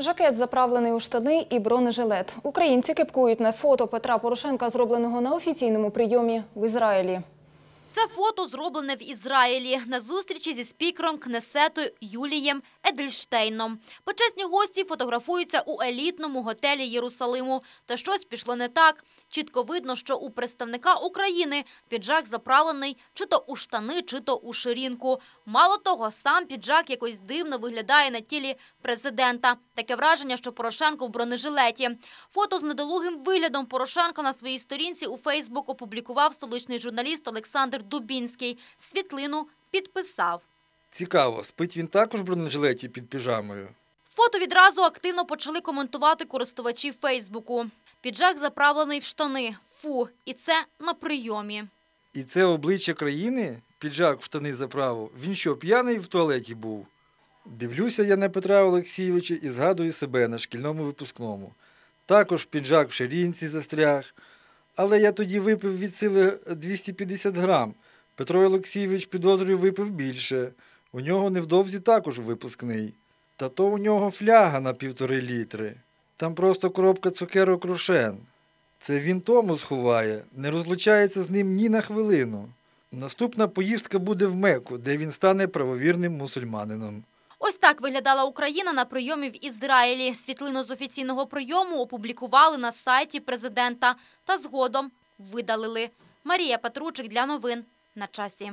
Жакет заправлений у штани і бронежилет. Українці кипкують на фото Петра Порошенка, зробленого на офіційному прийомі в Ізраїлі. Це фото зроблене в Ізраїлі на зустрічі зі спікером Кнесету Юлієм Едельштейном. Почесні гості фотографуються у елітному готелі Єрусалиму. Та щось пішло не так. Чітко видно, що у представника України піджак заправлений чи то у штани, чи то у ширинку. Мало того, сам піджак якось дивно виглядає на тілі президента. Таке враження, що Порошенко в бронежилеті. Фото з недолугим виглядом Порошенка на своїй сторінці у Фейсбук опублікував столичний журналіст Олександр Дубінський. Світлину підписав. Цікаво, спить він також в бронежилеті під піжамою. Фото відразу активно почали коментувати користувачі Фейсбуку. Піджак заправлений в штани. Фу, і це на прийомі. І це обличчя країни? Піджак в штани заправив. Він що, п'яний в туалеті був? Дивлюся я на Петра Олексійовича і згадую себе на шкільному випускному. Також піджак в ширинці застряг. Але я тоді випив від сили 250 грам. Петро Олексійович, підозрюю, випив більше. У нього невдовзі також випускний. Та то у нього фляга на півтори літри. Там просто коробка цукерок рошен. Це він тому сховає, не розлучається з ним ні на хвилину. Наступна поїздка буде в Меку, де він стане правовірним мусульманином. Ось так виглядала Україна на прийомі в Ізраїлі. Світлину з офіційного прийому опублікували на сайті президента та згодом видалили. Марія Петручик для новин на часі.